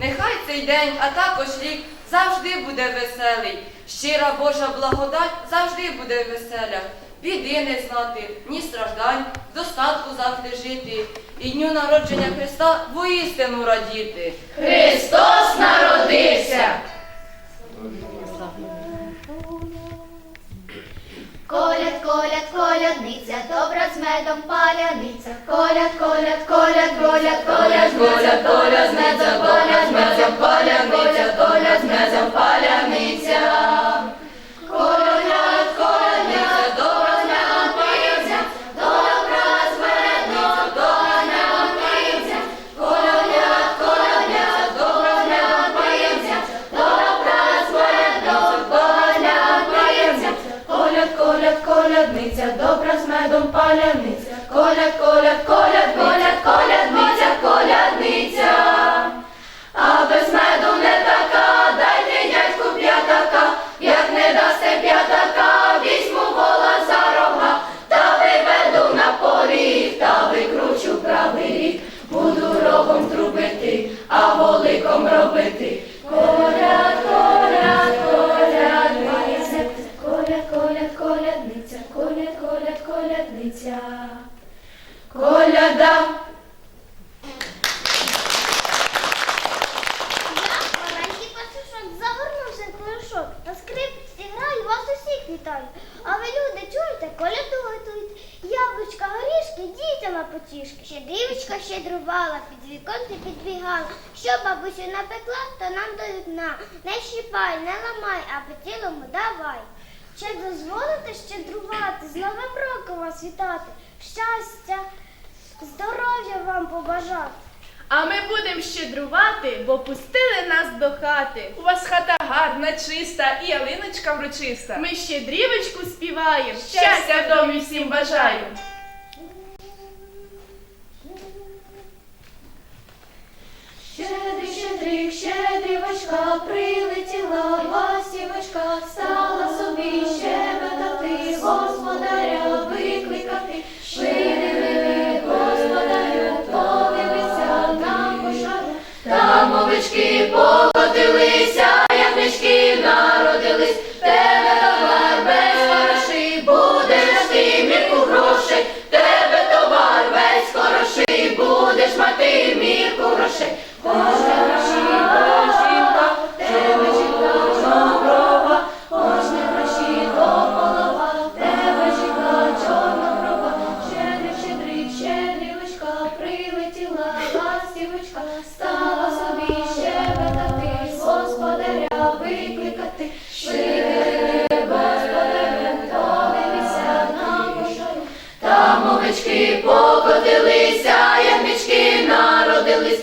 Нехай цей день, а також рік завжди буде веселий. Щира Божа благодать завжди буде веселя. Біди не знати, ні страждань, достатку завжди жити. І дню народження Христа воістину радіти. Христос народився. Коляд, коляд, колядниця, добра з медом паляниця. Коляд, коляд, коляд, коляд, коляд, коляд, коляд, з медом паляниця, паляниця, коляд, з медом паляниця. Добра з медом паляниця. коля, коля, коля, коля, колядниця, потішки. Щедрівочка щедрувала, під віконце підбігала. Що бабусю напекла, то нам до вікна. Не щіпай, не ламай, а по цілому давай. Чи дозволите щедрувати, з Новим роком вас вітати, щастя, здоров'я вам побажати. А ми будемо щедрувати, бо пустили нас до хати. У вас хата гарна, чиста і ялиночка врочиста. Ми щедрівочку співаємо, щастя в домі всім бажаю. Там овечки Овечки покотилися, ямички народились,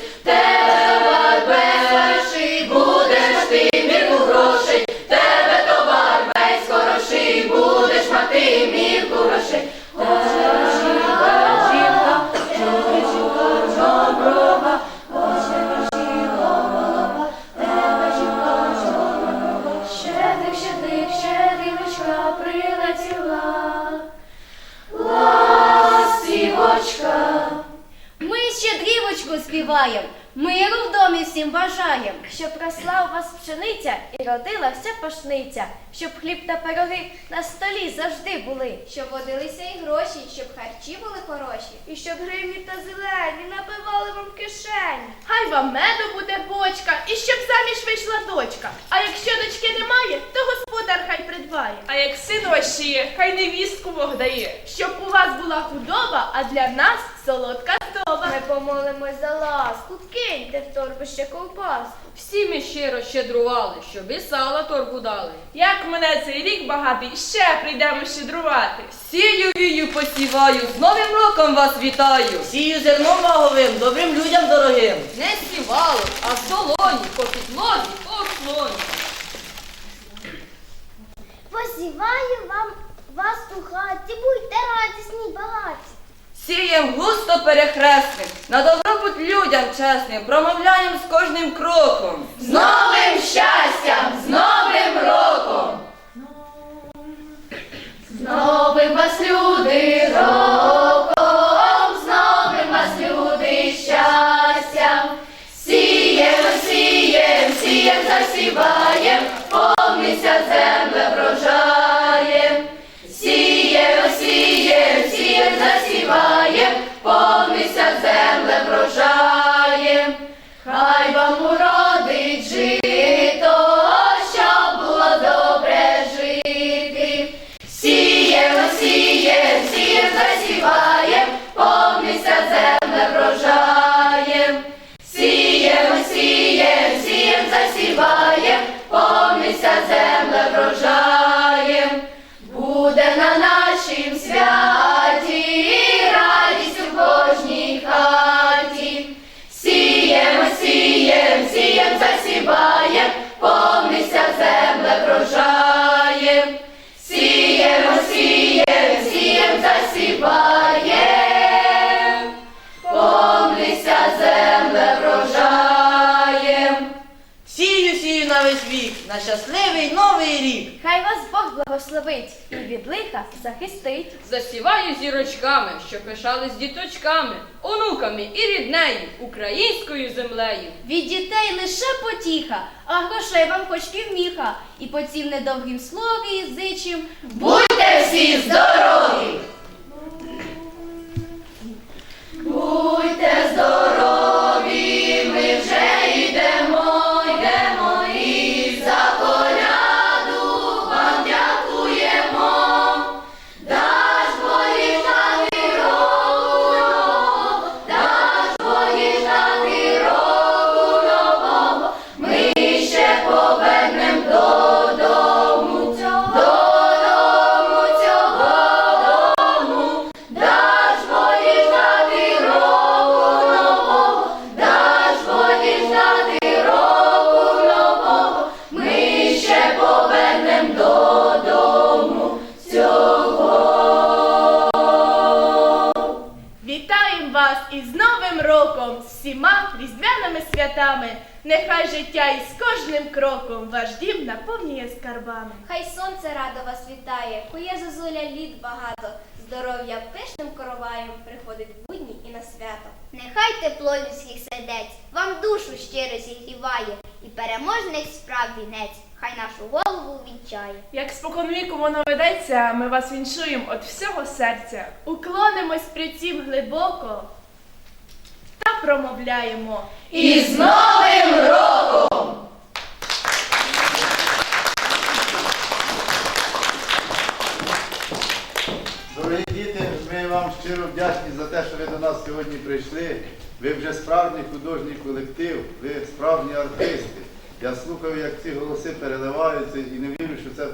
щоб росла у вас пшениця і родилася пашниця, щоб хліб та пироги на столі завжди були, Щоб водилися і гроші, щоб харчі були хороші. і щоб гривні та зелені набивали вам кишені. Хай вам меду буде бочка, і щоб заміж вийшла дочка. А якщо дочки немає, то господар хай придбає. А як син ваш ще є, хай невістку Бог дає. Щоб у вас була худоба, а для нас солодка здоба. Ми помолимось за ласку, киньте в торбу ще ковбас. Всі ми щиро щедрували, щоб і сала торбу дали. Як мене цей рік багатий, ще прийдемо щедрувати. Сію вію посіваю, з Новим роком вас вітаю! Сію зерном ваговим, добрим людям дорогим. Не сівало, а в долоні, по підлозі, по слоні. Посіваю вам вас у хаті, будьте радісні, багаті. Сієм густо перехресним, на добробут людям чесним, промовляєм з кожним кроком. З новим щастям, з новим роком! З новим вас люди роком, весь вік, на щасливий новий рік. Хай вас Бог благословить і від лиха захистить. Засіваю зірочками, що пишались діточками, онуками і ріднею, українською землею. Від дітей лише потіха, а грошей вам хоч півміха. І по цім недовгім слові зичим. Будьте всі здорові! Кожним кроком ваш дім наповнює скарбами. Хай сонце радо вас вітає, кує зозуля літ багато. Здоров'я пишним короваєм приходить в будні і на свято. Нехай тепло людських сердець вам душу щиро зігріває, і переможних справ вінець, хай нашу голову вінчає. Як споконвіку воно ведеться, ми вас віншуємо від всього серця. Уклонимось при цім глибоко та промовляємо. І з Новим роком! Вдячні за те, що ви до нас сьогодні прийшли. Ви вже справжній художній колектив, ви справжні артисти. Я слухаю, як ці голоси переливаються і не вірю, що це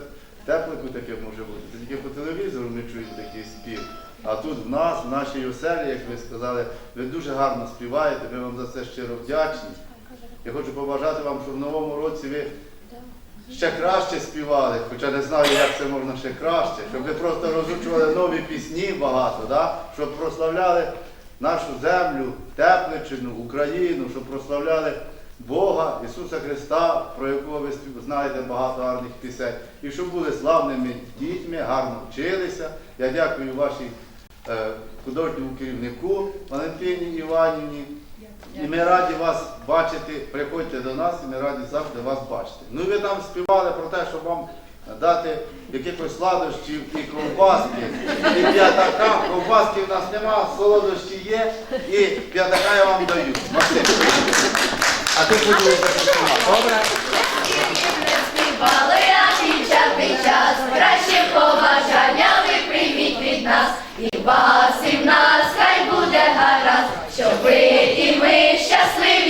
теплику таке може бути. Це тільки по телевізору ми чуємо такий спів. А тут в нас, в нашій оселі, як ви сказали, ви дуже гарно співаєте, ми вам за це щиро вдячні. Я хочу побажати вам, щоб в новому році ви ще краще співали, хоча не знаю, як це можна ще краще, щоб ви просто розучували нові пісні багато, да? щоб прославляли нашу землю, Тепличину, Україну, щоб прославляли Бога, Ісуса Христа, про якого ви знаєте багато гарних пісень, і щоб були славними дітьми, гарно вчилися. Я дякую вашій е, художньому керівнику Валентині Іванівні. І ми раді вас бачити, приходьте до нас, і ми раді завжди вас бачити. Ну ви там співали про те, щоб вам дати якихось сладощів і ковбаски, і п'ятака. Ковбаски в нас нема, солодощі є, і п'ятака я вам даю. Максим. А ти подивися, що Добре? Краще побажання ви прийміть від нас, і вас, і в нас хай буде гаразд, щоб ви щасливі